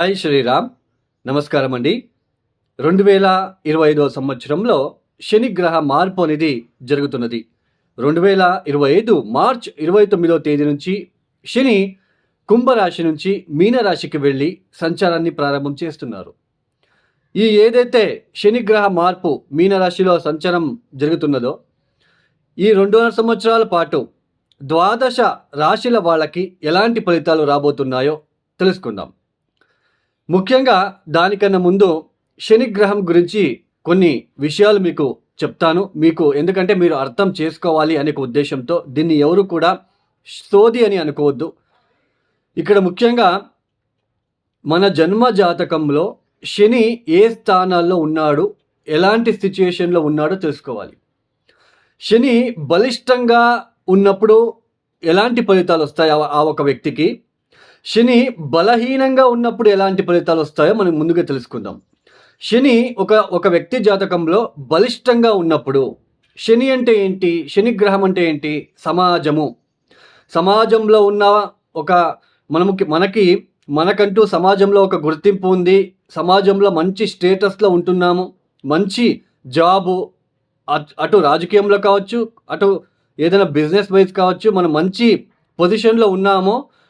High Sriram. నమస్కారం అండి రెండు వేల ఇరవై ఐదవ సంవత్సరంలో శనిగ్రహ మార్పు అనేది జరుగుతున్నది. రెండు వేల ఇరవై ఐదు మార్చ్ ఇరవై తొమ్మిదవ తేదీ నుంచి శని కుంభరాశి నుంచి మీనరాశికి వెళ్ళి సంచారాన్ని ప్రారంభం చేస్తున్నారు. ఈ ఏదైతే శనిగ్రహ మార్పు మీనరాశిలో సంచారం జరుగుతున్నదో ఈ రెండున్నర సంవత్సరాల పాటు ద్వాదశ రాశిల వాళ్ళకి ఎలాంటి ఫలితాలు రాబోతున్నాయో తెలుసుకుందాం. ముఖ్యంగా దానికన్నా ముందు శని గ్రహం గురించి కొన్ని విషయాలు మీకు చెప్తాను. మీకు ఎందుకంటే మీరు అర్థం చేసుకోవాలి అనే ఒక ఉద్దేశంతో దీన్ని ఎవరు కూడా సోది అని అనుకోవద్దు. ఇక్కడ ముఖ్యంగా మన జన్మ జాతకంలో శని ఏ స్థానాల్లో ఉన్నాడు ఎలాంటి సిచ్యుయేషన్లో ఉన్నాడో తెలుసుకోవాలి. శని బలిష్టంగా ఉన్నప్పుడు ఎలాంటి ఫలితాలు వస్తాయి ఆ ఒక వ్యక్తికి? శని బలహీనంగా ఉన్నప్పుడు ఎలాంటి ఫలితాలు వస్తాయో మనం ముందుగా తెలుసుకుందాం. శని ఒక ఒక వ్యక్తి జాతకంలో బలిష్టంగా ఉన్నప్పుడు శని అంటే ఏంటి? శని గ్రహం అంటే ఏంటి? సమాజము. సమాజంలో ఉన్న ఒక మనముకి మనకి మనకంటూ సమాజంలో ఒక గుర్తింపు ఉంది. సమాజంలో మంచి స్టేటస్లో ఉంటున్నాము. మంచి జాబు అట్- అటు రాజకీయంలో కావచ్చు అటు ఏదైనా బిజినెస్ వైజ్ కావచ్చు మనం మంచి పొజిషన్లో ఉన్నామో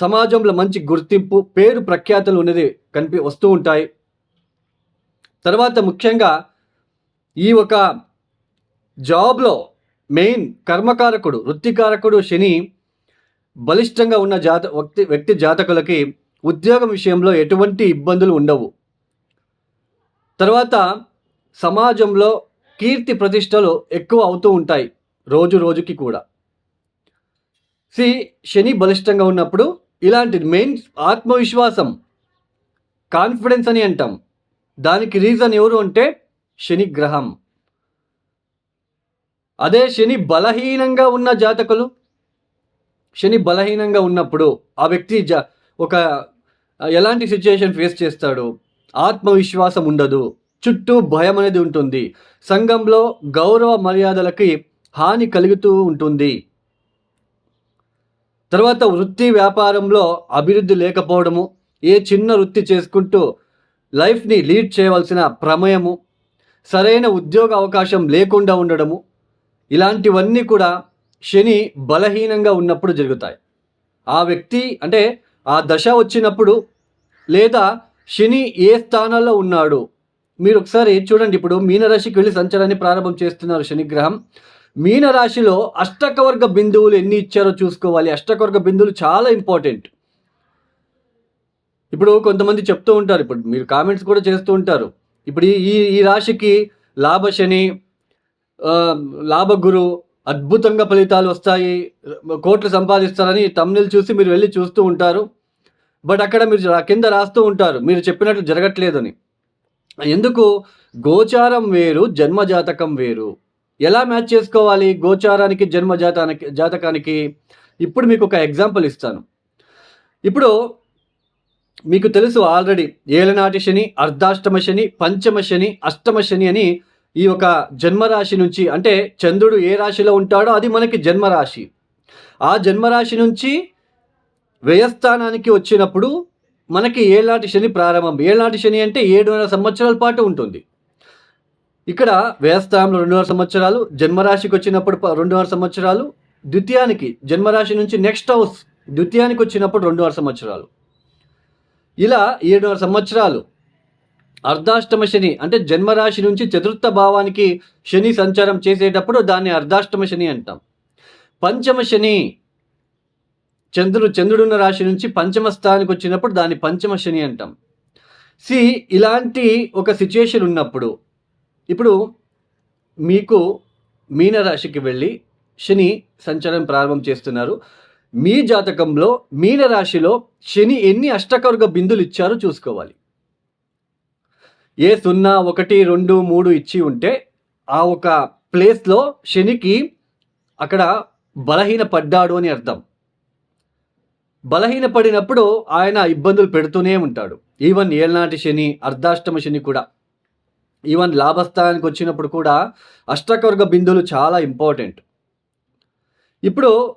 సమాజంలో మంచి గుర్తింపు పేరు ప్రఖ్యాతులు ఉన్నది కనిపి వస్తూ ఉంటాయి. తర్వాత ముఖ్యంగా ఈ ఒక జాబ్లో మెయిన్ కర్మకారకుడు వృత్తికారకుడు శని బలిష్టంగా ఉన్న జాత వ్యక్తి వ్యక్తి జాతకులకి ఉద్యోగం విషయంలో ఎటువంటి ఇబ్బందులు ఉండవు. తర్వాత సమాజంలో కీర్తి ప్రతిష్టలు ఎక్కువ అవుతూ ఉంటాయి రోజు రోజుకి కూడా. సి శని బలిష్టంగా ఉన్నప్పుడు ఇలాంటి మెయిన్ ఆత్మవిశ్వాసం కాన్ఫిడెన్స్ అని అంటాం. దానికి రీజన్ ఎవరు అంటే శని గ్రహం. అదే శని బలహీనంగా ఉన్న జాతకులు శని బలహీనంగా ఉన్నప్పుడు ఆ వ్యక్తి జ ఒక ఎలాంటి సిచ్యుయేషన్ ఫేస్ చేస్తాడు? ఆత్మవిశ్వాసం ఉండదు. చుట్టూ భయం అనేది ఉంటుంది. సంఘంలో గౌరవ మర్యాదలకి హాని కలుగుతూ ఉంటుంది. తర్వాత వృత్తి వ్యాపారంలో అభివృద్ధి లేకపోవడము ఏ చిన్న వృత్తి చేసుకుంటూ లైఫ్ని లీడ్ చేయవలసిన ప్రమేయము సరైన ఉద్యోగ అవకాశం లేకుండా ఉండడము ఇలాంటివన్నీ కూడా శని బలహీనంగా ఉన్నప్పుడు జరుగుతాయి. ఆ వ్యక్తి అంటే ఆ దశ వచ్చినప్పుడు లేదా శని ఏ స్థానాల్లో ఉన్నాడు మీరు ఒకసారి చూడండి. ఇప్పుడు మీనరాశికి వెళ్ళి సంచారాన్ని ప్రారంభం చేస్తున్నారు శనిగ్రహం. మీనరాశిలో అష్టకవర్గ బిందువులు ఎన్ని ఇచ్చారో చూసుకోవాలి. అష్టకవర్గ బిందువులు చాలా ఇంపార్టెంట్ ఇప్పుడు కొంతమంది చెప్తూ ఉంటారు. ఇప్పుడు మీరు కామెంట్స్ కూడా చేస్తూ ఉంటారు. ఇప్పుడు ఈ ఈ- రాశికి లాభశని లాభ లాభగురు అద్భుతంగా ఫలితాలు వస్తాయి. కోట్లు సంపాదిస్తారని తమ్ముళ్ళు చూసి మీరు వెళ్ళి చూస్తూ ఉంటారు. బట్ అక్కడ మీరు కింద రాస్తూ ఉంటారు. మీరు చెప్పినట్లు జరగట్లేదని. ఎందుకు? గోచారం వేరు జన్మ జాతకం వేరు. ఎలా మ్యాచ్ చేసుకోవాలి గోచారానికి జన్మ జాతానికి జాతకానికి? ఇప్పుడు మీకు ఒక ఎగ్జాంపుల్ ఇస్తాను. ఇప్పుడు మీకు తెలుసు ఆల్రెడీ ఏలనాటి శని అర్ధాష్టమ శని పంచమ శని అష్టమ శని అని ఈ ఒక జన్మరాశి నుంచి అంటే చంద్రుడు ఏ రాశిలో ఉంటాడో అది మనకి జన్మరాశి. ఆ జన్మరాశి నుంచి వ్యయస్థానానికి వచ్చినప్పుడు మనకి ఏలాంటి శని ప్రారంభం. ఏలాంటి శని అంటే ఏడున్నర సంవత్సరాల పాటు ఉంటుంది. ఇక్కడ వ్యయస్థానంలో రెండున్నర సంవత్సరాలు జన్మరాశికి వచ్చినప్పుడు రెండున్నర సంవత్సరాలు ద్వితీయానికి జన్మరాశి నుంచి నెక్స్ట్ హౌస్ ద్వితీయానికి వచ్చినప్పుడు రెండున్నర సంవత్సరాలు. ఇలా ఏడున్నర సంవత్సరాలు. అర్ధాష్టమ శని అంటే జన్మరాశి నుంచి చతుర్థ భావానికి శని సంచారం చేసేటప్పుడు దాన్ని అర్ధాష్టమ శని అంటాం. పంచమ శని చంద్రుడు చంద్రుడున్న రాశి నుంచి పంచమ స్థానానికి వచ్చినప్పుడు దాన్ని పంచమ శని అంటాం. సి ఇలాంటి ఒక సిచ్యుయేషన్ ఉన్నప్పుడు ఇప్పుడు మీకు మీనరాశికి వెళ్ళి శని సంచారం ప్రారంభం చేస్తున్నారు. మీ జాతకంలో మీనరాశిలో శని ఎన్ని అష్టకవర్గ బిందులు ఇచ్చారో చూసుకోవాలి. ఏ సున్నా ఒకటి రెండు మూడు ఇచ్చి ఉంటే ఆ ఒక ప్లేస్లో శనికి అక్కడ బలహీన పడ్డాడు అని అర్థం. బలహీన పడినప్పుడు ఆయన ఇబ్బందులు పెడుతూనే ఉంటాడు. ఈవెన్ ఏళ్ళనాటి శని అర్ధాష్టమ శని కూడా. ఈవెన్ లాభస్థానానికి వచ్చినప్పుడు కూడా అష్టకవర్గ బిందువులు చాలా ఇంపార్టెంట్ ఇప్పుడు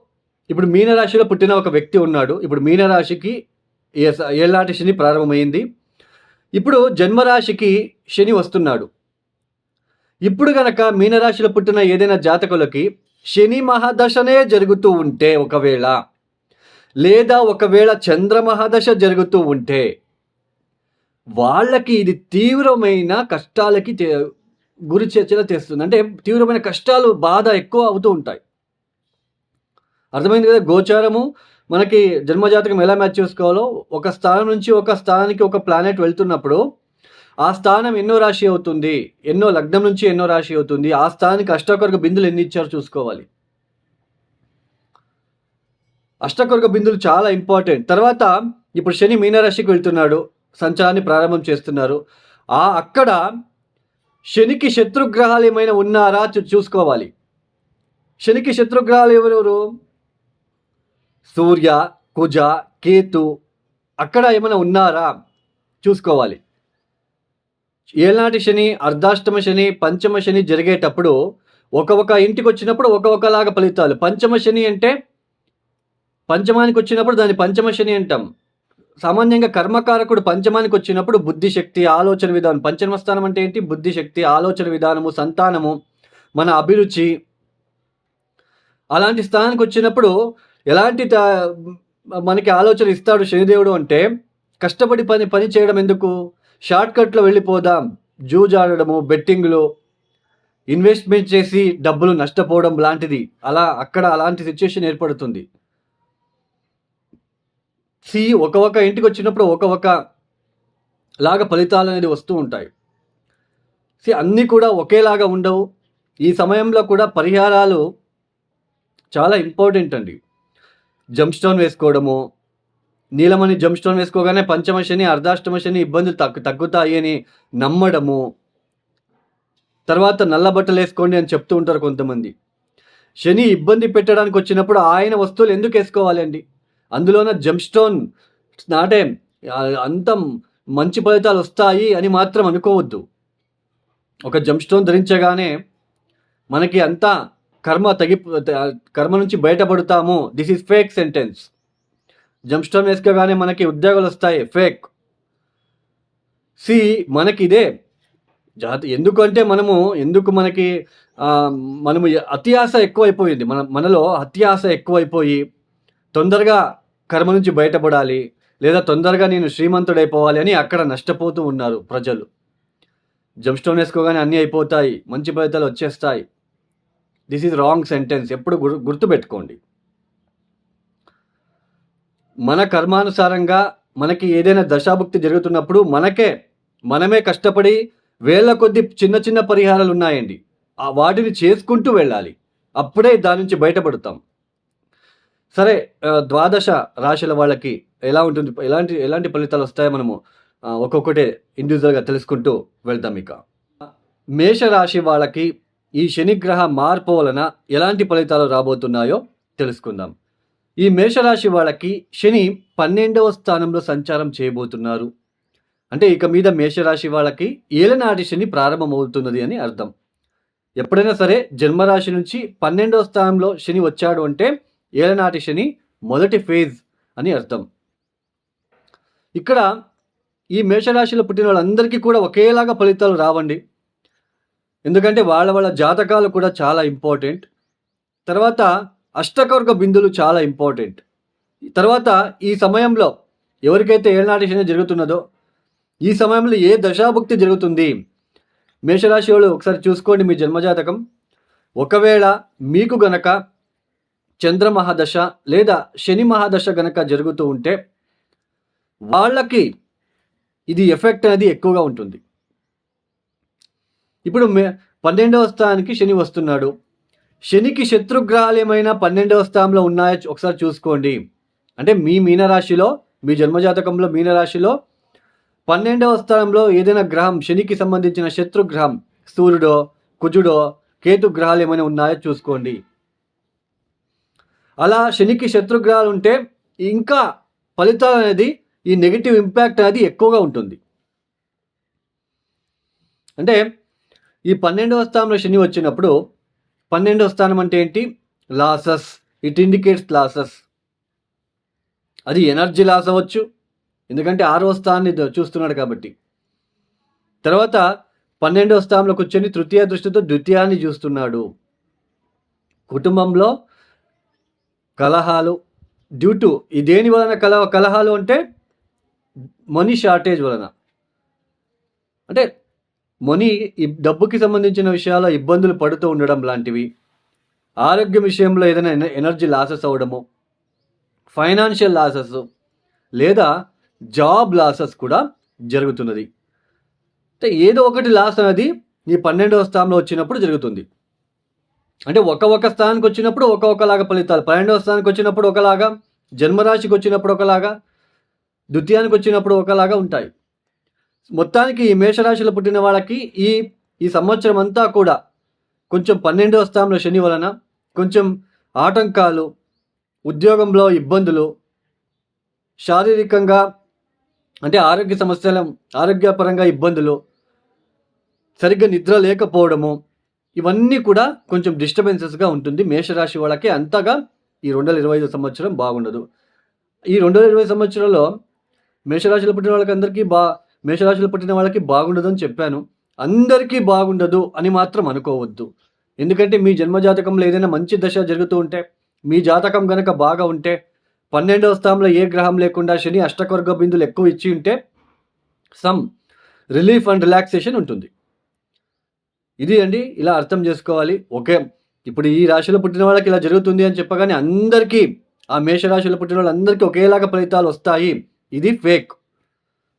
ఇప్పుడు మీనరాశిలో పుట్టిన ఒక వ్యక్తి ఉన్నాడు. ఇప్పుడు మీనరాశికి ఏ- శని ప్రారంభమైంది. ఇప్పుడు జన్మరాశికి శని వస్తున్నాడు. ఇప్పుడు గనక మీనరాశిలో పుట్టిన ఏదైనా జాతకులకి శని మహాదశనే జరుగుతూ ఉంటే ఒకవేళ లేదా ఒకవేళ చంద్ర మహాదశ జరుగుతూ ఉంటే వాళ్ళకి ఇది తీవ్రమైన కష్టాలకి గురి చేర్చేలా చేస్తుంది. అంటే తీవ్రమైన కష్టాలు బాధ ఎక్కువ అవుతూ ఉంటాయి. అర్థమైంది కదా? గోచారము మనకి జన్మజాతకం ఎలా మ్యాచ్ చేసుకోవాలో? ఒక స్థానం నుంచి ఒక స్థానానికి ఒక ప్లానెట్ వెళ్తున్నప్పుడు ఆ స్థానం ఎన్నో రాశి అవుతుంది? ఎన్నో లగ్నం నుంచి ఎన్నో రాశి అవుతుంది? ఆ స్థానానికి అష్టకొరక బిందులు ఎన్ని ఇచ్చారో చూసుకోవాలి. అష్టకొరక బిందులు చాలా ఇంపార్టెంట్. తర్వాత ఇప్పుడు శని మీనరాశికి వెళ్తున్నాడు. సంచారాన్ని ప్రారంభం చేస్తున్నారు. ఆ అక్కడ శనికి శత్రుగ్రహాలు ఏమైనా ఉన్నారా చూ- చూసుకోవాలి. శనికి శత్రుగ్రహాలు ఎవరెవరు? సూర్య కుజ కేతు అక్కడ ఏమైనా ఉన్నారా? చూసుకోవాలి. ఏనాటి శని అర్ధాష్టమ శని పంచమ శని జరిగేటప్పుడు ఒక ఒక ఇంటికి వచ్చినప్పుడు ఒక ఒకలాగా ఫలితాలు. పంచమ శని అంటే పంచమానికి వచ్చినప్పుడు దాన్ని పంచమ శని అంటాం. సామాన్యంగా కర్మకారకుడు పంచమానికి వచ్చినప్పుడు బుద్ధి శక్తి ఆలోచన విధానం పంచమ స్థానం అంటే ఏంటి? బుద్ధి శక్తి ఆలోచన విధానము సంతానము మన అభిరుచి. అలాంటి స్థానానికి వచ్చినప్పుడు ఎలాంటి త- మనకి ఆలోచన ఇస్తాడు శనిదేవుడు అంటే కష్టపడి పని పని చేయడం ఎందుకు? షార్ట్కట్లో వెళ్ళిపోదాం జూజాడడము బెట్టింగ్లు ఇన్వెస్ట్మెంట్ చేసి డబ్బులు నష్టపోవడం లాంటిది. అలా అక్కడ అలాంటి సిచ్యుయేషన్ ఏర్పడుతుంది. సి ఒక ఒక ఇంటికి వచ్చినప్పుడు ఒక ఒక లాగా ఫలితాలు అనేది వస్తూ ఉంటాయి. సి అన్నీ కూడా ఒకేలాగా ఉండవు. ఈ సమయంలో కూడా పరిహారాలు చాలా ఇంపార్టెంట్ అండి. జంప్ స్టోన్ వేసుకోవడము నీలమణి జంప్ స్టోన్ వేసుకోగానే పంచమ శని అర్ధాష్టమ శని ఇబ్బందులు తగ్గు తగ్గుతాయి అని నమ్మడము. తర్వాత నల్ల బట్టలు వేసుకోండి అని చెప్తూ ఉంటారు కొంతమంది. శని ఇబ్బంది పెట్టడానికి వచ్చినప్పుడు ఆయన వస్తువులు ఎందుకు వేసుకోవాలి అండి అందులోన జంప్ స్టోన్ నాటే అంత మంచి ఫలితాలు వస్తాయి అని మాత్రం అనుకోవద్దు. ఒక జంప్ స్టోన్ ధరించగానే మనకి అంతా కర్మ తగి కర్మ నుంచి బయటపడతాము. దిస్ ఈజ్ ఫేక్ సెంటెన్స్ జంప్స్టోన్ వేసుకోగానే మనకి ఉద్యోగాలు వస్తాయి. ఫేక్ సి మనకి ఇదే. జాతి ఎందుకంటే మనము ఎందుకు మనకి మనము మనము ఆశ ఎక్కువైపోయింది. మన మనలో అత్యాశ ఎక్కువైపోయి తొందరగా కర్మ నుంచి బయటపడాలి లేదా తొందరగా నేను శ్రీమంతుడైపోవాలి అని అక్కడ నష్టపోతూ ఉన్నారు ప్రజలు. జంప్ స్టోన్ వేసుకోగానే అన్నీ అయిపోతాయి మంచి ఫలితాలు వచ్చేస్తాయి. దిస్ ఈజ్ రాంగ్ సెంటెన్స్ ఎప్పుడు గుర్ గుర్తుపెట్టుకోండి. మన కర్మానుసారంగా మనకి ఏదైనా దశాభుక్తి జరుగుతున్నప్పుడు మనకే మనమే కష్టపడి వేల కొద్ది చిన్న చిన్న పరిహారాలు ఉన్నాయండి వాటిని చేసుకుంటూ వెళ్ళాలి. అప్పుడే దాని నుంచి బయటపడతాం. సరే ద్వాదశ రాశుల వాళ్ళకి ఎలా ఉంటుంది? ఎలాంటి ఎలాంటి ఫలితాలు వస్తాయో మనము ఒక్కొక్కటే ఇండివిజువల్గా తెలుసుకుంటూ వెళ్దాం ఇక. మేషరాశి వాళ్ళకి ఈ శనిగ్రహ మార్పు వలన ఎలాంటి ఫలితాలు రాబోతున్నాయో తెలుసుకుందాం. ఈ మేషరాశి వాళ్ళకి శని పన్నెండవ స్థానంలో సంచారం చేయబోతున్నారు. అంటే ఇక మీద మేషరాశి వాళ్ళకి ఏలనాటి శని ప్రారంభమవుతున్నది అని అర్థం. ఎప్పుడైనా సరే జన్మరాశి నుంచి పన్నెండవ స్థానంలో శని వచ్చాడు అంటే ఏలనాటి శని మొదటి ఫేజ్ అని అర్థం. ఇక్కడ ఈ మేషరాశిలో పుట్టిన వాళ్ళందరికీ కూడా ఒకేలాగా ఫలితాలు రావండి. ఎందుకంటే వాళ్ళ వాళ్ళ జాతకాలు కూడా చాలా ఇంపార్టెంట్. తర్వాత అష్టకవర్గ బిందులు చాలా ఇంపార్టెంట్. తర్వాత ఈ సమయంలో ఎవరికైతే ఏనాటి శని జరుగుతున్నదో ఈ సమయంలో ఏ దశాభుక్తి జరుగుతుంది? మేషరాశి వాళ్ళు ఒకసారి చూసుకోండి మీ జన్మజాతకం. ఒకవేళ మీకు గనక చంద్ర మహాదశ లేదా శని మహాదశ గనక జరుగుతూ ఉంటే వాళ్ళకి ఇది ఎఫెక్ట్ అనేది ఎక్కువగా ఉంటుంది. ఇప్పుడు మే పన్నెండవ స్థానానికి శని వస్తున్నాడు. శనికి శత్రుగ్రహాలు ఏమైనా పన్నెండవ స్థానంలో ఉన్నాయో ఒకసారి చూసుకోండి. అంటే మీ మీనరాశిలో మీ జన్మజాతకంలో మీనరాశిలో పన్నెండవ స్థానంలో ఏదైనా గ్రహం శనికి సంబంధించిన శత్రుగ్రహం సూర్యుడో కుజుడో కేతు గ్రహాలు ఏమైనా ఉన్నాయో చూసుకోండి. అలా శనికి శత్రుగ్రహాలు ఉంటే ఇంకా ఫలితాలు అనేది ఈ నెగిటివ్ ఇంపాక్ట్ అనేది ఎక్కువగా ఉంటుంది. అంటే ఈ పన్నెండవ స్థానంలో శని వచ్చినప్పుడు పన్నెండవ స్థానం అంటే ఏంటి? లాసెస్. It indicates losses. అది ఎనర్జీ లాస్ అవ్వచ్చు. ఎందుకంటే ఆరవ స్థానాన్ని చూస్తున్నాడు కాబట్టి. తర్వాత పన్నెండవ స్థానంలో కూర్చొని తృతీయ దృష్టితో ద్వితీయాన్ని చూస్తున్నాడు. కుటుంబంలో కలహాలు డ్యూ టు ఈ దేని వలన కల కలహాలు అంటే మనీ షార్టేజ్ వలన. అంటే మనీ డబ్బుకి సంబంధించిన విషయాల్లో ఇబ్బందులు పడుతూ ఉండడం లాంటివి ఆరోగ్యం విషయంలో ఏదైనా ఎనర్జీ లాసెస్ అవ్వడము ఫైనాన్షియల్ లాసెస్ లేదా జాబ్ లాసెస్ కూడా జరుగుతున్నది. అంటే ఏదో ఒకటి లాస్ అనేది ఈ పన్నెండవ స్థానంలో వచ్చినప్పుడు జరుగుతుంది. అంటే ఒక ఒక స్థానానికి వచ్చినప్పుడు ఒక ఒకలాగా ఫలితాలు. పన్నెండవ స్థానానికి వచ్చినప్పుడు ఒకలాగా జన్మరాశికి వచ్చినప్పుడు ఒకలాగా ద్వితీయానికి వచ్చినప్పుడు ఒకలాగా ఉంటాయి. మొత్తానికి ఈ మేషరాశిలో పుట్టిన వాళ్ళకి ఈ ఈ సంవత్సరం అంతా కూడా కొంచెం పన్నెండవ స్థానంలో శని వలన కొంచెం ఆటంకాలు ఉద్యోగంలో ఇబ్బందులు శారీరకంగా అంటే ఆరోగ్య సమస్యల ఆరోగ్యపరంగా ఇబ్బందులు సరిగ్గా నిద్ర లేకపోవడము ఇవన్నీ కూడా కొంచెం డిస్టర్బెన్సెస్గా ఉంటుంది. మేషరాశి వాళ్ళకి అంతగా ఈ రెండు వేల ఇరవై ఐదు సంవత్సరం బాగుండదు. ఈ రెండు వేల ఇరవై సంవత్సరంలో మేషరాశిలో పుట్టిన వాళ్ళకి అందరికీ బా మేషరాశిలో పుట్టిన వాళ్ళకి బాగుండదు అని చెప్పాను. అందరికీ బాగుండదు అని మాత్రం అనుకోవద్దు. ఎందుకంటే మీ జన్మజాతకంలో ఏదైనా మంచి దశ జరుగుతూ ఉంటే మీ జాతకం కనుక బాగా ఉంటే పన్నెండవ స్థానంలో ఏ గ్రహం లేకుండా శని అష్టకవర్గ బిందులు ఎక్కువ ఇచ్చి ఉంటే సమ్ రిలీఫ్ అండ్ రిలాక్సేషన్ ఉంటుంది. ఇది అండి ఇలా అర్థం చేసుకోవాలి. ఓకే ఇప్పుడు ఈ రాశిలో పుట్టిన వాళ్ళకి ఇలా జరుగుతుంది అని చెప్పగానే అందరికీ ఆ మేషరాశిలో పుట్టిన వాళ్ళందరికీ ఒకేలాగా ఫలితాలు వస్తాయి. ఇది ఫేక్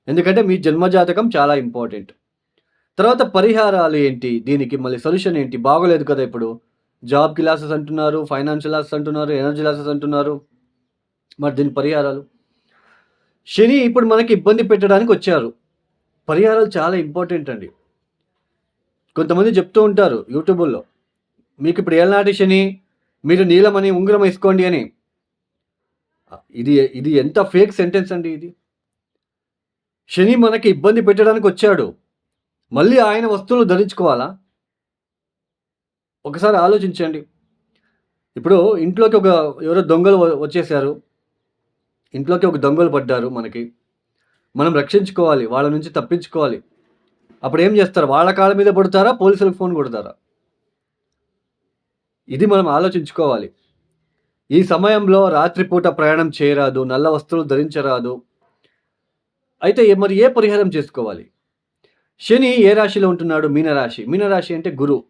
ఎందుకంటే మీ జన్మజాతకం చాలా ఇంపార్టెంట్ తర్వాత పరిహారాలు ఏంటి? దీనికి మళ్ళీ సొల్యూషన్ ఏంటి? బాగోలేదు కదా ఇప్పుడు. జాబ్కి లాసెస్ అంటున్నారు ఫైనాన్షియల్ లాసెస్ అంటున్నారు ఎనర్జీ లాసెస్ అంటున్నారు. మరి దీని పరిహారాలు? శని ఇప్పుడు మనకి ఇబ్బంది పెట్టడానికి వచ్చారు. పరిహారాలు చాలా ఇంపార్టెంట్ అండి. కొంతమంది చెప్తూ ఉంటారు యూట్యూబ్లో మీకు ఇప్పుడు ఏళ్ళనాటి శని మీరు నీలమని ఉంగరం వేసుకోండి అని. ఇది ఇది ఎంత ఫేక్ సెంటెన్స్ అండి ఇది. శని మనకి ఇబ్బంది పెట్టడానికి వచ్చాడు. మళ్ళీ ఆయన వస్తువులు ధరించుకోవాలా? ఒకసారి ఆలోచించండి. ఇప్పుడు ఇంట్లోకి ఒక ఎవరో దొంగలు వచ్చేసారు ఇంట్లోకి ఒక దొంగలు పడ్డారు మనకి. మనం రక్షించుకోవాలి వాళ్ళ నుంచి తప్పించుకోవాలి. అప్పుడు ఏం చేస్తారు? వాళ్ళ కాళ్ళ మీద పడతారా? పోలీసులకు ఫోన్ కొడతారా? ఇది మనం ఆలోచించుకోవాలి. ఈ సమయంలో రాత్రిపూట ప్రయాణం చేయరాదు నల్ల వస్తువులు ధరించరాదు. అయితే మరి ఏ పరిహారం చేసుకోవాలి? శని ఏ రాశిలో ఉంటున్నాడు? మీనరాశి. మీనరాశి అంటే గురు.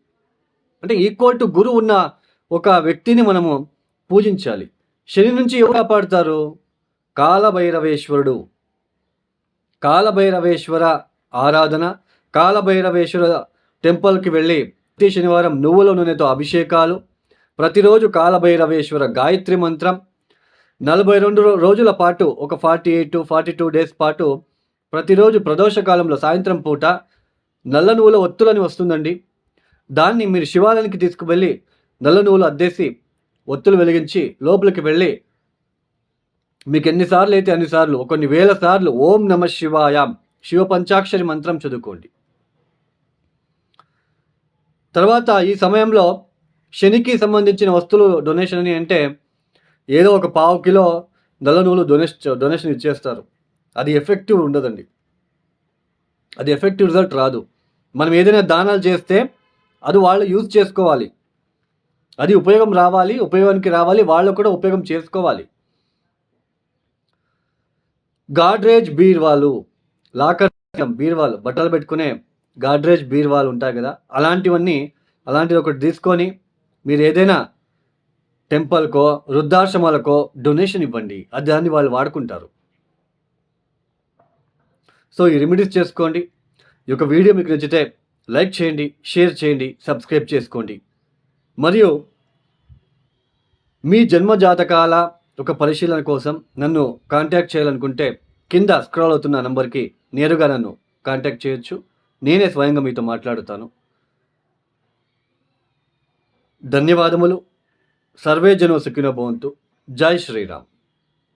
అంటే ఈక్వల్ టు గురు ఉన్న ఒక వ్యక్తిని మనము పూజించాలి. శని నుంచి ఎవరు కాపాడుతారు? కాలభైరవేశ్వరుడు. కాలభైరవేశ్వర ఆరాధన కాలభైరవేశ్వర టెంపుల్కి వెళ్ళి ప్రతి శనివారం నువ్వుల నూనెతో అభిషేకాలు ప్రతిరోజు కాలభైరవేశ్వర గాయత్రి మంత్రం నలభై రెండు రోజుల పాటు ఒక forty eight forty two days పాటు ప్రతిరోజు ప్రదోషకాలంలో సాయంత్రం పూట నల్ల నువ్వుల ఒత్తులని వస్తుందండి. దాన్ని మీరు శివాలయానికి తీసుకువెళ్ళి నల్ల నువ్వులు అద్దేసి ఒత్తులు వెలిగించి లోపలికి వెళ్ళి మీకు ఎన్నిసార్లు అయితే అన్నిసార్లు కొన్ని వేల సార్లు ఓం నమ శివాయాం శివ పంచాక్షరి మంత్రం చదువుకోండి. తర్వాత ఈ సమయంలో శనికి సంబంధించిన వస్తువులు డొనేషన్ అని అంటే ఏదో ఒక పావు కిలో నల్ల నువ్వులు డొనేష్ డొనేషన్ ఇచ్చేస్తారు. అది ఎఫెక్టివ్ ఉండదండి. అది ఎఫెక్టివ్ రిజల్ట్ రాదు. మనం ఏదైనా దానాలు చేస్తే అది వాళ్ళు యూజ్ చేసుకోవాలి. అది ఉపయోగం రావాలి ఉపయోగానికి రావాలి వాళ్ళు కూడా ఉపయోగం చేసుకోవాలి. గాడ్రేజ్ బీర్వాలు లాకర్ బీర్వాలు బట్టలు పెట్టుకునే గాడ్రేజ్ బీర్వాలు ఉంటాయి కదా అలాంటివన్నీ అలాంటివి ఒకటి తీసుకొని మీరు ఏదైనా టెంపుల్కో వృద్ధాశ్రమాలకో డొనేషన్ ఇవ్వండి. అది దాన్ని వాళ్ళు వాడుకుంటారు. సో ఈ రెమెడీస్ చేసుకోండి. ఈ యొక్క వీడియో మీకు నచ్చితే లైక్ చేయండి షేర్ చేయండి సబ్స్క్రైబ్ చేసుకోండి. మరియు మీ జన్మ జాతకాల ఒక పరిశీలన కోసం నన్ను కాంటాక్ట్ చేయాలనుకుంటే కింద స్క్రాల్ అవుతున్న నంబర్కి నేరుగా నన్ను కాంటాక్ట్ చేయొచ్చు. నేనే స్వయంగా మీతో మాట్లాడుతాను. ధన్యవాదములు. సర్వే జనో సుఖినో భవంతు. జై శ్రీరామ్.